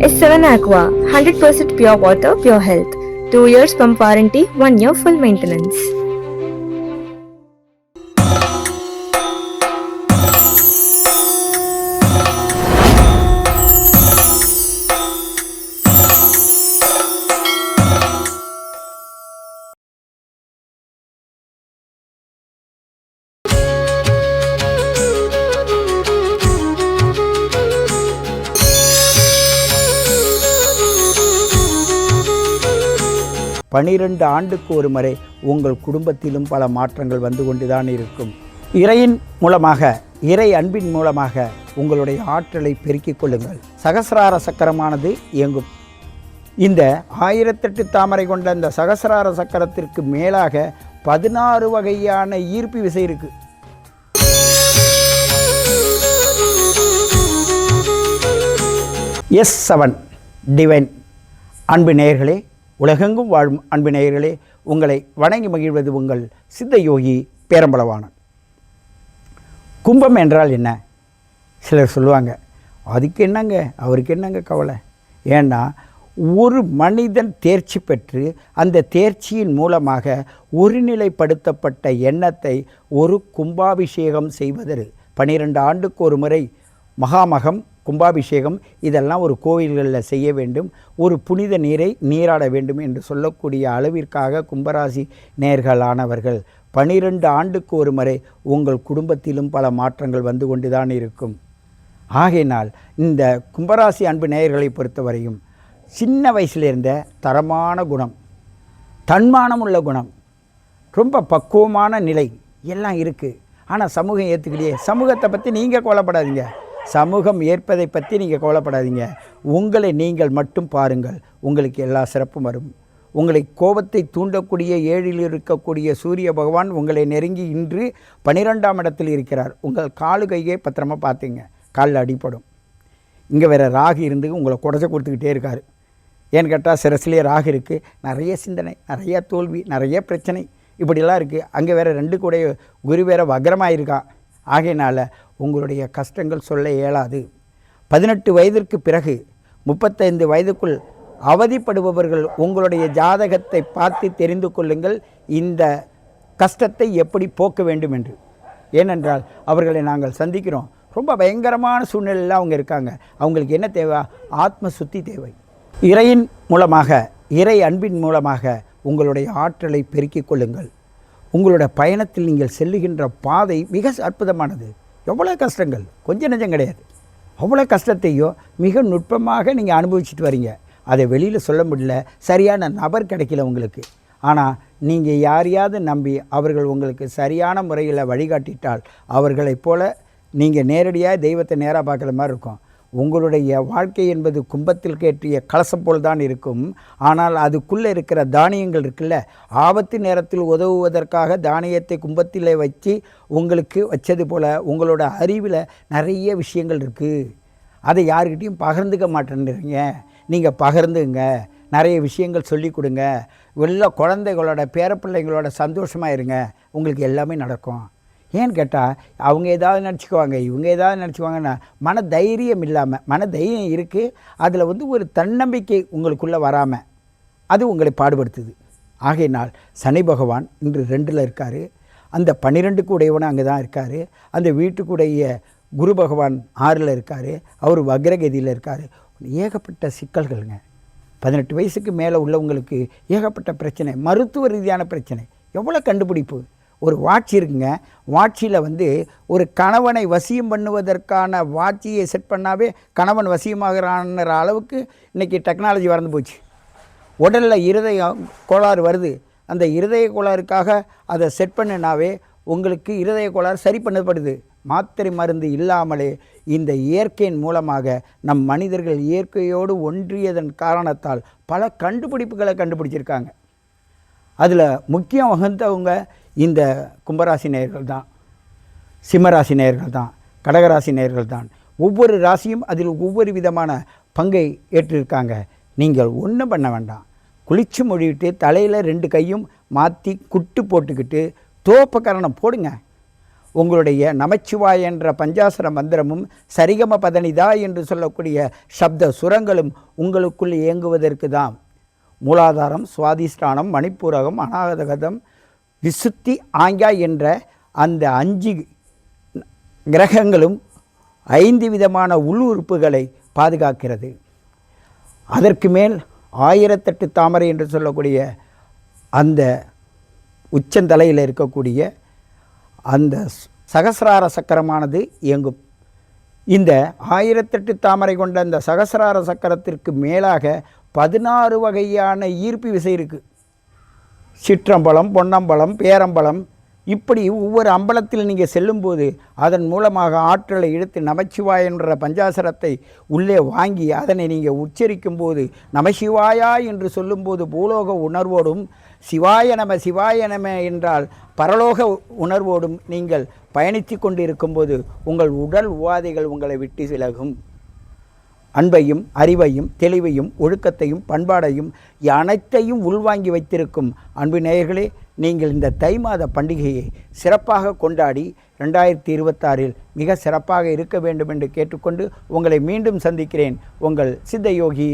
S7 Aqua, 100% pure water, pure health. 2 years pump warranty, 1 year full maintenance. பனிரெண்டு ஆண்டுக்கு ஒரு முறை உங்கள் குடும்பத்திலும் பல மாற்றங்கள் வந்து கொண்டுதான் இருக்கும். இறையின் மூலமாக இறை அன்பின் மூலமாக உங்களுடைய ஆற்றலை பெருக்கிக் கொள்ளுங்கள். சகசிரார சக்கரமானது இயங்கும். இந்த ஆயிரத்தெட்டு தாமரை கொண்ட இந்த சகசிரார சக்கரத்திற்கு மேலாக பதினாறு வகையான ஈர்ப்பு விசை இருக்குது எஸ் செவன் டிவைன். அன்பு நேயர்களே உலகெங்கும் வாழும் அன்பு நேயர்களே உங்களை வணங்கி மகிழ்வது உங்கள் சித்த யோகி பேரம்பளவானன் கும்பம் என்றால் என்ன? சிலர் சொல்லுவாங்க அதுக்கு என்னங்க? அவருக்கு என்னங்க கவலை? ஏன்னா ஒரு மனிதன் தேர்ச்சி பெற்று அந்த தேர்ச்சியின் மூலமாக ஒருநிலைப்படுத்தப்பட்ட எண்ணத்தை ஒரு கும்பாபிஷேகம் செய்வதற்கு பனிரெண்டு ஆண்டுக்கு ஒரு முறை மகாமகம் கும்பாபிஷேகம் இதெல்லாம் ஒரு கோவில்களில் செய்ய வேண்டும். ஒரு புனித நீரை நீராட வேண்டும் என்று சொல்லக்கூடிய அளவிற்காக கும்பராசி நேர்களானவர்கள் பனிரெண்டு ஆண்டுக்கு ஒரு முறை உங்கள் குடும்பத்திலும் பல மாற்றங்கள் வந்து கொண்டுதான் இருக்கும். ஆகையினால் இந்த கும்பராசி அன்பு நேயர்களை பொறுத்தவரையும் சின்ன வயசுலேருந்த தரமான குணம் தன்மானம் உள்ள குணம் ரொம்ப பக்குவமான நிலை எல்லாம் இருக்குது ஆனால் சமூகம் ஏற்றுக்கிட்டே சமூகத்தை பற்றி நீங்கள் கவலைப்படாதீங்க. சமூகம் ஏற்பதை பற்றி நீங்கள் கவலைப்படாதீங்க. உங்களை நீங்கள் மட்டும் பாருங்கள். உங்களுக்கு எல்லா சிறப்பும் வரும். உங்களை கோபத்தை தூண்டக்கூடிய ஏழில் இருக்கக்கூடிய சூரிய பகவான் உங்களை நெருங்கி இன்று பனிரெண்டாம் இடத்தில் இருக்கிறார். உங்கள் காலு கையை பத்திரமாக பார்த்தீங்க. காலில் அடிப்படும் இங்கே வேறு ராகு இருந்து உங்களை குடச்ச கொடுத்துக்கிட்டே இருக்கார். ஏன்னு கேட்டால் சிரசிலே ராகு இருக்குது நிறைய சிந்தனை நிறைய தோல்வி நிறைய பிரச்சனை. இப்படிலாம் இருக்குது அங்கே வேறு ரெண்டு கூட குரு வேறு வக்ரமாக இருக்கா ஆகையினால் உங்களுடைய கஷ்டங்கள் சொல்ல இயலாது. பதினெட்டு வயதிற்கு பிறகு முப்பத்தைந்து வயதுக்குள் அவதிப்படுபவர்கள் உங்களுடைய ஜாதகத்தை பார்த்து தெரிந்து கொள்ளுங்கள். இந்த கஷ்டத்தை எப்படி போக்க வேண்டும் என்று. ஏனென்றால் அவர்களை நாங்கள் சந்திக்கிறோம். ரொம்ப பயங்கரமான சூழ்நிலையில் அவங்க இருக்காங்க. அவங்களுக்கு என்ன தேவை? ஆத்ம சுத்தி தேவை. இறையின் மூலமாக இறை அன்பின் மூலமாக உங்களுடைய ஆற்றலை பெருக்கிக் கொள்ளுங்கள். உங்களுடைய பயணத்தில் நீங்கள் செல்லுகின்ற பாதை மிக அற்புதமானது. எவ்வளோ கஷ்டங்கள்? கொஞ்சம் நெஞ்சம் கிடையாது. அவ்வளோ கஷ்டத்தையும் மிக நுட்பமாக நீங்கள் அனுபவிச்சுட்டு வரீங்க. அதை வெளியில் சொல்ல முடியல. சரியான நபர் கிடைக்கல உங்களுக்கு. ஆனால் நீங்கள் யாரையாவது நம்பி அவர்கள் உங்களுக்கு சரியான முறையில் வழிகாட்டிட்டால் அவர்களைப் போல நீங்கள் நேரடியாக தெய்வத்தை நேராக பார்க்குற மாதிரி இருக்கும். உங்களுடைய வாழ்க்கை என்பது கும்பத்தில் கேட்டிய கலசம் போல் தான் இருக்கும். ஆனால் அதுக்குள்ளே இருக்கிற தானியங்கள் இருக்குல்ல ஆபத்து நேரத்தில் உதவுவதற்காக தானியத்தை கும்பத்தில் வச்சு உங்களுக்கு வச்சது போல் உங்களோட அறிவில் நிறைய விஷயங்கள் இருக்குது அதை யாருக்கிட்டையும் பகிர்ந்துக்க மாட்டேன்றீங்க நீங்கள் பகிர்ந்துங்க நிறைய விஷயங்கள் சொல்லி கொடுங்க. எல்லா குழந்தைகளோட பேரப்பிள்ளைங்களோட சந்தோஷமாக இருங்க. உங்களுக்கு எல்லாமே நடக்கும். ஏன்னு கேட்டால் அவங்க ஏதாவது நினச்சிக்குவாங்க இவங்க ஏதாவது நினச்சிக்குவாங்கன்னா மன தைரியம் இல்லாமல் மன தைரியம் இருக்குது அதில் வந்து ஒரு தன்னம்பிக்கை உங்களுக்குள்ளே வராமல் அது உங்களை பாடுபடுத்துது. ஆகையினால் சனி பகவான் இன்று ரெண்டில் இருக்கார். அந்த பன்னிரெண்டுக்கு உடையவன் அங்கே தான் இருக்கார். அந்த வீட்டுக்குடைய குரு பகவான் ஆறில் இருக்கார். அவர் வக்ரகதியில் இருக்கார். ஏகப்பட்ட சிக்கல்களுங்க. பதினெட்டு வயசுக்கு மேலே உள்ளவங்களுக்கு ஏகப்பட்ட பிரச்சனை மருத்துவ ரீதியான பிரச்சனை. எவ்வளோ கண்டுபிடிப்பு? ஒரு வாட்ச் இருக்குங்க. வாட்சியில் வந்து ஒரு கணவனை வசியம் பண்ணுவதற்கான வாட்சியை செட் பண்ணாவே கணவன் வசியமாகிறான்ற அளவுக்கு இன்றைக்கி டெக்னாலஜி வளர்ந்து போச்சு. உடலில் இருதய கோளாறு வருது. அந்த இருதய கோளாறுக்காக அதை செட் பண்ணினாவே உங்களுக்கு இருதய கோளாறு சரி பண்ணப்படுது. மாத்திரை மருந்து இல்லாமலே இந்த இயற்கையின் மூலமாக நம் மனிதர்கள் இயற்கையோடு ஒன்றியதன் காரணத்தால் பல கண்டுபிடிப்புகளை கண்டுபிடிச்சிருக்காங்க. அதில் முக்கியம் வகுந்தவங்க இந்த கும்பராசி நேயர்கள் தான் சிம்மராசி நேயர்கள் தான் கடகராசி நேயர்கள் தான். ஒவ்வொரு ராசியும் அதில் ஒவ்வொரு விதமான பங்கை ஏற்றிருக்காங்க. நீங்கள் ஒன்றும் பண்ண வேண்டாம். குளிச்சு மொழிவிட்டு தலையில் ரெண்டு கையும் மாற்றி குட்டு போட்டுக்கிட்டு தோப்பக்கரணம் போடுங்க. உங்களுடைய நமச்சிவாய் என்ற பஞ்சாசர மந்திரமும் சரிகம பதனிதா என்று சொல்லக்கூடிய சப்த சுரங்களும் உங்களுக்குள் இயங்குவதற்கு தான். மூலாதாரம் சுவாதிஷ்டானம் மணிப்பூரகம் அநாகதகதம் விசுத்தி ஆங்கா என்ற அந்த அஞ்சு கிரகங்களும் ஐந்து விதமான உள் உறுப்புகளை பாதுகாக்கிறது. அதற்கு மேல் ஆயிரத்தெட்டு தாமரை என்று சொல்லக்கூடிய அந்த உச்சந்தலையில் இருக்கக்கூடிய அந்த ஸ்- சகசிரார சக்கரமானது இயங்கும். இந்த ஆயிரத்தெட்டு தாமரை கொண்ட அந்த சகசிரார சக்கரத்திற்கு மேலாக பதினாறு வகையான ஈர்ப்பு விசை இருக்குது சிற்றம்பலம் பொன்னம்பலம் பேரம்பலம் இப்படி ஒவ்வொரு அம்பலத்தில் நீங்கள் செல்லும்போது அதன் மூலமாக ஆற்றலை இழுத்து நமச்சிவாய் என்ற பஞ்சாசரத்தை உள்ளே வாங்கி அதனை நீங்கள் உச்சரிக்கும் போது நமசிவாயா என்று சொல்லும்போது பூலோக உணர்வோடும் சிவாய நம சிவாய நம என்றால் பரலோக உணர்வோடும் நீங்கள் பயணித்து கொண்டிருக்கும்போது உங்கள் உடல் உபாதைகள் உங்களை விட்டு விலகும். அன்பையும் அறிவையும் தெளிவையும் ஒழுக்கத்தையும் பண்பாடையும் அனைத்தையும் உள்வாங்கி வைத்திருக்கும் அன்பு நேயர்களே நீங்கள் இந்த தை மாத பண்டிகையை சிறப்பாக கொண்டாடி ரெண்டாயிரத்தி இருபத்தாறில் மிக சிறப்பாக இருக்க வேண்டும் என்று கேட்டுக்கொண்டு உங்களை மீண்டும் சந்திக்கிறேன் உங்கள் சித்தயோகி யோகி